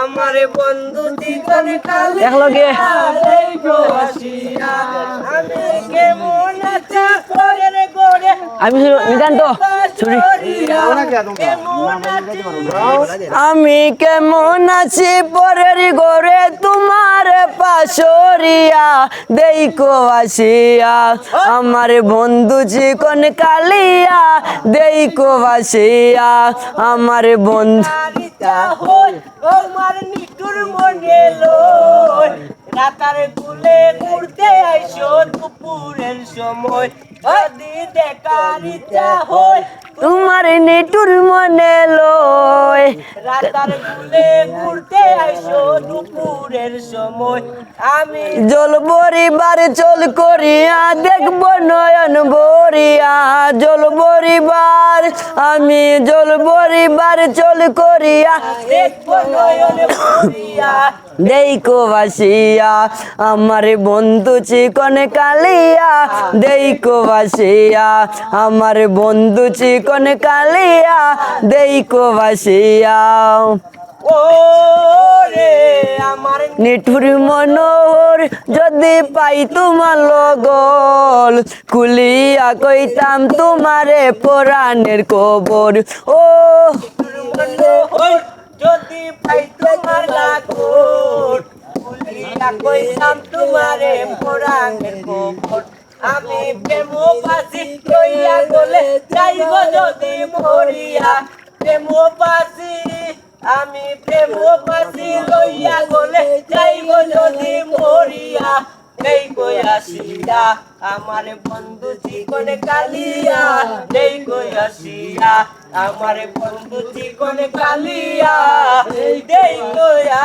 আমার বন্ধু জীবন কালে একলগে। প্রবাসীরা। আমি কেমন আছি পরের গোরে আমি নিতান্ত আমি কেমন আছি পরের ঘরে তোমার পাশরিয়া। দেইকো আসিয়া আমার বন্ধু চিকন কালিয়া। দেইকো আসিয়া আমার বন্ধু তারিতা হই তোমার নিটুর মনে লই রাতার কুলে ঘুরতে আইসো দুপুরের সময়। যদি দেখারিতা হই তোমার নিটুর মনে লয়। রাতার গুলে ঘুরতে আইসো দুপুরের সময়। আমি জল বরিবার চল করিয়া দেখব নয়ন বরিয়া জল বরিবার আমি জল বরিবার চল করিয়া দেখব নয়ন ভরিয়া। দেইকো বাসিয়া আমার বন্ধু চিকন কালিয়া দেইকো বাসিয়া। আমার বন্ধু চিকন কালিয়া দেইকো বাসিয়া। ও রে আমার নিঠুর মনোহর যদি পাই তোমার লগল কুলিয়া কইতাম তোমারে পরাণের কবর। ও বলিয়া কইতাম তোমারে পোড়াঙ্গের গোবর আমি প্রেম পাশি লইয়া গলে যাইব যদি মরিয়া। প্রেম পাশি আমি প্রেম পাশি লইয়া গলে যাইব যদি মরিয়া। এই কইয়াছিয়া আমার বন্ধু চিকন কালিয়া। এই কইয়াছিয়া আমার বন্ধু চিকন কালিয়া। এই কইয়া